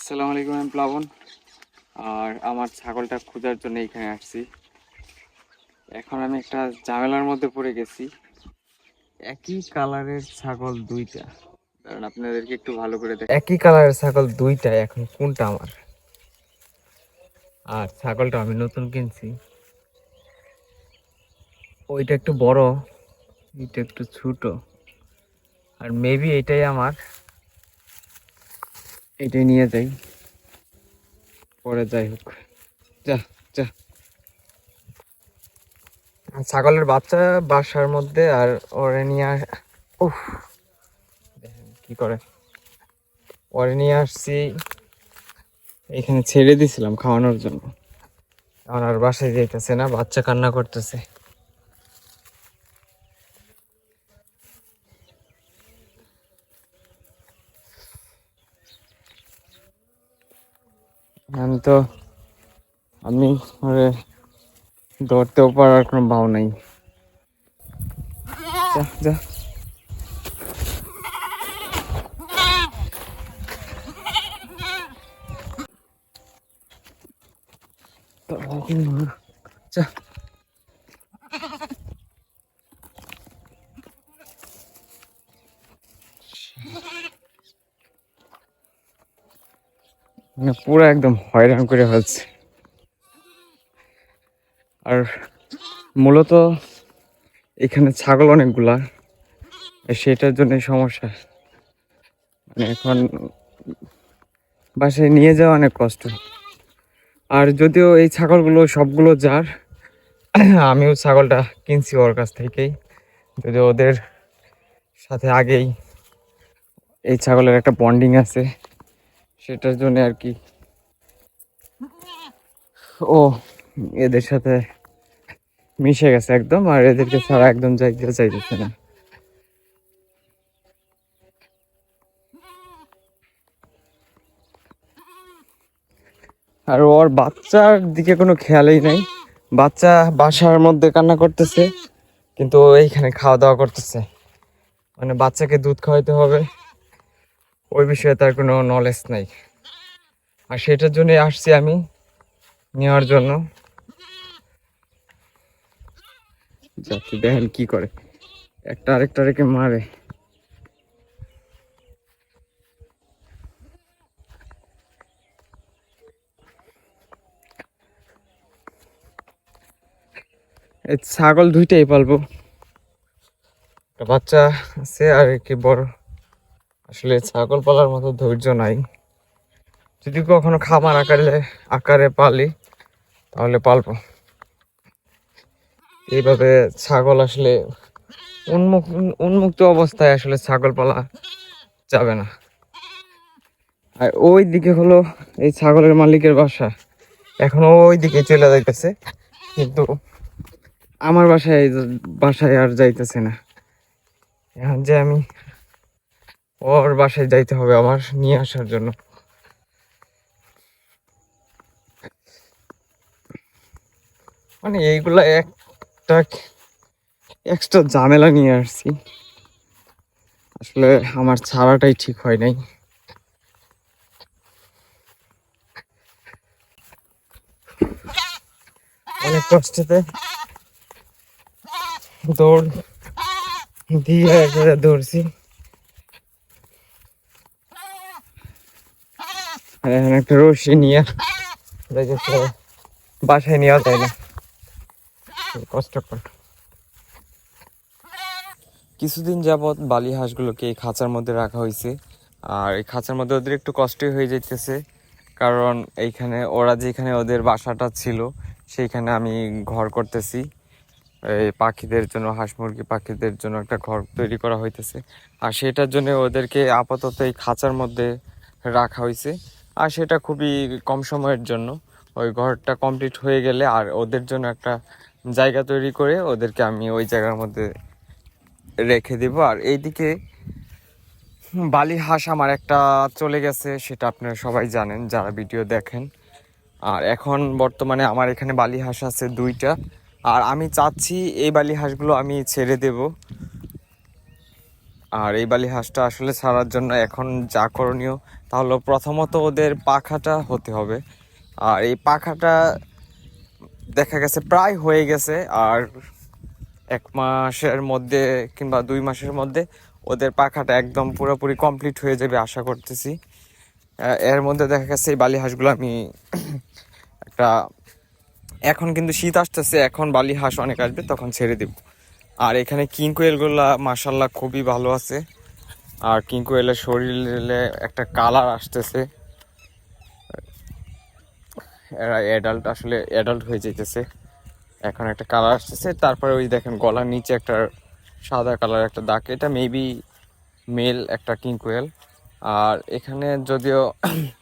আসসালামু আলাইকুম আমি প্লাবন। আর আমার ছাগলটা খোঁজার জন্য এখানে আসছি। এখন আমি একটা ঝামেলার মধ্যে পড়ে গেছি। একই কালারের ছাগল দুইটা। কারণ আপনাদেরকে একটু ভালো করে দেখ একই কালারের ছাগল দুইটা, এখন কোনটা আমার? আর ছাগলটা আমি নতুন কিনছি। ওইটা একটু বড়, এটা একটু ছোট। আর মেবি এটাই আমার। এটাই নিয়ে যাই। পরে যাই হোক। যা যা। ছাগলের বাচ্চা বাসার মধ্যে আর ওরে নিয়ে উফ। কি করে। ওরে নিয়ে আসছি। এখানে ছেড়ে দিছিলাম খাওয়ানোর জন্য। এখন আর বাসায় যাইতেছে না, বাচ্চা কান্না করতেছে। আমি তো আমি ওরে ধরতেও পারার কোনো ভাও নাই। যা যা। যা। মানে পুরো একদম হয়রান করে ফেলছে। আর মূলত এখানে ছাগল অনেকগুলা সেটার জন্য সমস্যা। মানে এখন বাসায় নিয়ে যাওয়া অনেক কষ্ট। আর যদিও এই ছাগলগুলো সবগুলো যার, আমিও ছাগলটা কিনছি ওর কাছ থেকেই। যদিও ওদের সাথে আগেই এই ছাগলের একটা বন্ডিং আছে। সেটার জন্য আর কি। ও, এদের সাথে মিশে গেছে একদম, আর এদেরকে ছাড়া একদম যাইতে চাইতেছে না। আর ওর বাচ্চার দিকে কোনো খেয়ালই নাই। বাচ্চা বাসার মধ্যে কান্না করতেছে, কিন্তু এইখানে খাওয়া দাওয়া করতেছে। মানে বাচ্চাকে দুধ খাওয়াইতে হবে, ওই বিষয়ে তার কোনো নলেজ নাই। আর সেটার জন্যই আসছি আমি নেওয়ার জন্য। দেখেন কি করে। একটা আরেকটা রেখে মারে। এই ছাগল দুইটাই পালবো। একটা বাচ্চা আছে আর কি বড়। আসলে ছাগল পালার মতো ধৈর্য নাই। যদি কখনো খামার আকারে আকারে পালি, তাহলে পালবো। এইভাবে ছাগল আসলে উন্মুক্ত উন্মুক্ত অবস্থায় আসলে ছাগল পালা যাবে না। আর ওই দিকে হলো এই ছাগলের মালিকের বাসা। এখন ওই দিকে চলে যাইতেছে, কিন্তু আমার বাসায় বাসায় আর যাইতেছে না। এখন যে আমি ওর বাসায় যাইতে হবে আমার নিয়ে আসার জন্য। মানে এইগুলা একটা এক্সট্রা ঝামেলা নিয়ে আসছি। আসলে আমার ছাড়াটাই ঠিক হয় নাই। অনেক কষ্টতে দৌড় দিয়ে একবারে দৌড়ছি। আর একটা রশি নিয়ে বাসায় নেওয়া যায় না। কষ্টকর কিছুদিন যাবৎ বালি হাঁসগুলোকে এই খাঁচার মধ্যে রাখা হয়েছে। আর এই খাঁচার মধ্যে ওদের একটু কষ্টই হয়ে যাইতেছে। কারণ এইখানে, ওরা যেখানে ওদের বাসাটা ছিল, সেইখানে আমি ঘর করতেছি। এই পাখিদের জন্য, হাঁস মুরগি পাখিদের জন্য একটা ঘর তৈরি করা হইতেছে। আর সেটার জন্য ওদেরকে আপাতত এই খাঁচার মধ্যে রাখা হয়েছে আর সেটা খুবই কম সময়ের জন্য। ওই ঘরটা কমপ্লিট হয়ে গেলে আর ওদের জন্য একটা জায়গা তৈরি করে ওদেরকে আমি ওই জায়গার মধ্যে রেখে দেব। আর এইদিকে বালি হাঁস আমার একটা চলে গেছে, সেটা আপনারা সবাই জানেন, যারা ভিডিও দেখেন। আর এখন বর্তমানে আমার এখানে বালি হাঁস আছে দুইটা। আর আমি চাচ্ছি এই বালি হাঁসগুলো আমি ছেড়ে দেব। আর এই বালি হাঁসটা আসলে ছাড়ার জন্য এখন যা করণীয়, তাহলে প্রথমত ওদের পাখাটা হতে হবে। আর এই পাখাটা দেখা গেছে প্রায় হয়ে গেছে আর এক মাসের মধ্যে কিংবা দুই মাসের মধ্যে ওদের পাখাটা একদম পুরোপুরি কমপ্লিট হয়ে যাবে আশা করতেছি। এর মধ্যে দেখা গেছে এই বালি হাঁসগুলো আমি একটা এখন কিন্তু শীত আসতেছে, এখন বালি হাঁস অনেক আসবে, তখন ছেড়ে দেব। আর এখানে কিং মাসাল্লাহ খুবই ভালো আছে। আর কিং কোয়েলের শরীরে একটা কালার আসতেছে। এরা অ্যাডাল্ট আসলে অ্যাডাল্ট হয়ে যেতেছে এখন একটা কালার আসতেছে, তারপরে ওই দেখেন গলার নিচে একটা সাদা কালার একটা দাগ, এটা মেবি মেল একটা কিং কোয়েল আর এখানে যদিও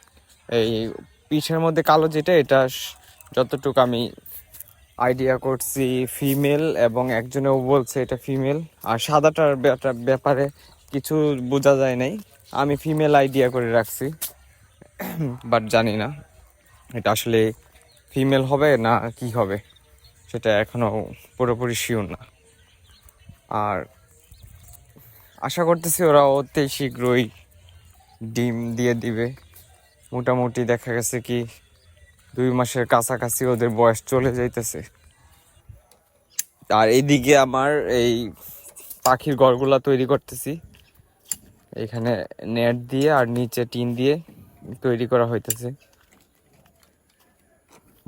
এই পিঠের মধ্যে কালো যেটা, এটা যতটুকু আমি আইডিয়া করছি ফিমেল এবং একজনেও বলছে এটা ফিমেল আর সাদাটার ব্যাপারে কিছু বোঝা যায় নাই। আমি ফিমেল আইডিয়া করে রাখছি বাট জানি না। এটা আসলে ফিমেল হবে না কি হবে, সেটা এখনও পুরোপুরি শিওর না। আর আশা করতেছি ওরা অতি শীঘ্রই ডিম দিয়ে দিবে। মোটামুটি দেখা গেছে কি দুই মাসের কাছাকাছি ওদের বয়স চলে যাইতেছে। আর এইদিকে আমার এই পাখির ঘরগুলা তৈরি করতেছি। এখানে নেট দিয়ে আর নিচে টিন দিয়ে তৈরি করা হইতেছে।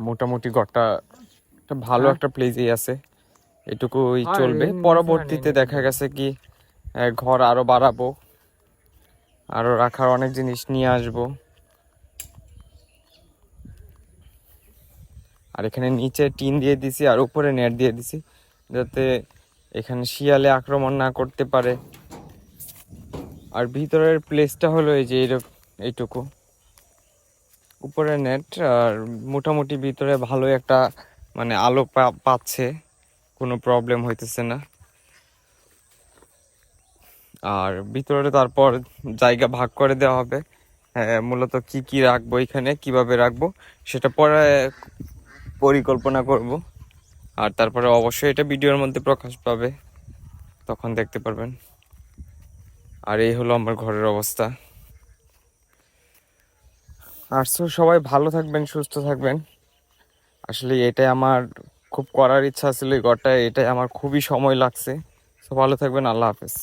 মোটামুটি ঘরটা একটা ভালো একটা প্লেসেই আছে। এটুকুই চলবে। পরবর্তীতে দেখা গেছে কি ঘর আরও বাড়াবো। আরও রাখার অনেক জিনিস নিয়ে আসব। আর এখানে নিচে টিন দিয়ে দিছি আর উপরে নেট দিয়ে দিছি যাতে এখানে শিয়ালে আক্রমণ না করতে পারে। আর ভিতরের প্লেসটা হলো এই যে এইটুকু। উপরে নেট আর মোটামুটি ভিতরে ভালো একটা মানে আলো পাচ্ছে কোনো প্রবলেম হইতেছে না। আর ভিতরে তারপর জায়গা ভাগ করে দেওয়া হবে। হ্যাঁ, মূলত কি কি রাখব এখানে কীভাবে রাখব সেটা পরে পরিকল্পনা করব। আর তারপরে অবশ্যই এটা ভিডিওর মধ্যে প্রকাশ পাবে তখন দেখতে পারবেন। আর এই হলো আমার ঘরের অবস্থা। আর so সবাই ভালো থাকবেন, সুস্থ থাকবেন। আসলে এটাই আমার খুব করার ইচ্ছা ছিল এই ঘরটা এটাই আমার খুবই সময় লাগছে। সো ভালো থাকবেন, আল্লাহ হাফেজ।